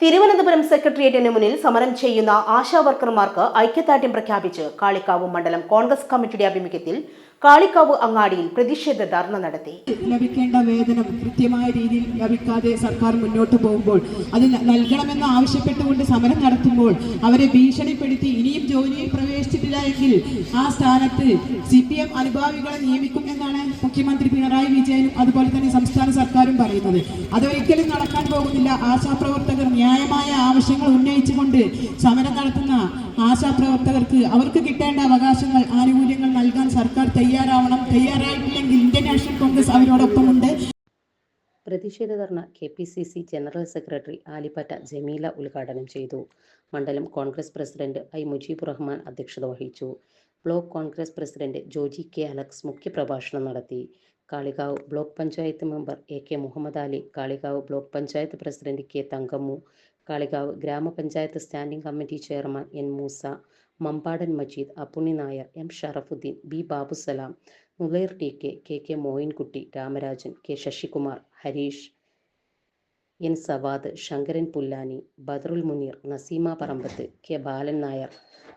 തിരുവനന്തപുരം സെക്രട്ടേറിയറ്റിന് മുന്നിൽ സമരം ചെയ്യുന്ന ആശാ വർക്കർമാർക്ക് ഐക്യദാർഢ്യം പ്രഖ്യാപിച്ച് കാളിക്കാവ് മണ്ഡലം കോൺഗ്രസ് കമ്മിറ്റിയുടെ ആഭിമുഖ്യത്തിൽ കാളിക്കാവ് അങ്ങാടിയിൽ പ്രതിഷേധ ധർണ നടത്തി. ലഭിക്കേണ്ട വേതനം കൃത്യമായ രീതിയിൽ ലഭിക്കാതെ സർക്കാർ മുന്നോട്ട് പോകുമ്പോൾ അത് നൽകണമെന്ന് ആവശ്യപ്പെട്ടുകൊണ്ട് സമരം നടത്തുമ്പോൾ അവരെ ഭീഷണിപ്പെടുത്തി ഇനിയും ജോലിയിൽ പ്രവേശിച്ചിട്ടില്ല എങ്കിൽ ആ സ്ഥാനത്ത് സി പി എം അനുഭാവികളെ നിയമിക്കും എന്നാണ് മുഖ്യമന്ത്രി പിണറായി വിജയനും അതുപോലെ തന്നെ സംസ്ഥാന സർക്കാരും പറയുന്നത്. അതൊരിക്കലും നടക്കാൻ പോകുന്നില്ല. ആശാപ്രവർത്തകർ ന്യായമായ ആവശ്യങ്ങൾ ഉന്നയിച്ചുകൊണ്ട് സമരം നടത്തുന്ന ആശാപ്രവർത്തകർക്ക് അവർക്ക് കിട്ടേണ്ട അവകാശങ്ങൾ ആനുകൂല്യങ്ങൾ നൽകാൻ സർക്കാർ തയ്യാറാവണം. തയ്യാറായിട്ടില്ലെങ്കിൽ ഇന്ത്യൻ നാഷണൽ കോൺഗ്രസ് അവരോടൊപ്പമുണ്ട്. പ്രതിഷേധ ധർണ K P C C general secretary Alippatta Jameela ഉദ്ഘാടനം ചെയ്തു. മണ്ഡലം കോൺഗ്രസ് പ്രസിഡന്റ് ഐ മുജീബ് റഹ്മാൻ അധ്യക്ഷത വഹിച്ചു. Block Congress president Joji K Alex മുഖ്യപ്രഭാഷണം നടത്തി. Kalikavu block panchayat member A K Muhammad Ali Kalikavu block panchayat president K Thankammu Kalikavu ഗ്രാമപഞ്ചായത്ത് standing committee chairman N Moosa Mampadan Majeed Appunni Nair M Sharafuddin B Babusalam Mulair T K K K Moyinkutty Ramarajan K Sasikumar Harish N Savad Sankaran Pullani Badarul Muneer Naseema Parambath K Balan Nair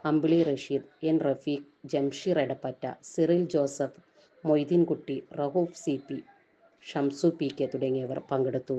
Ambili Rasheed N Rafeeq Jamsheer Edappatta Cyril Joseph Moideenkutty Rahoof C P Shamsu P K തുടങ്ങിയവർ പങ്കെടുത്തു.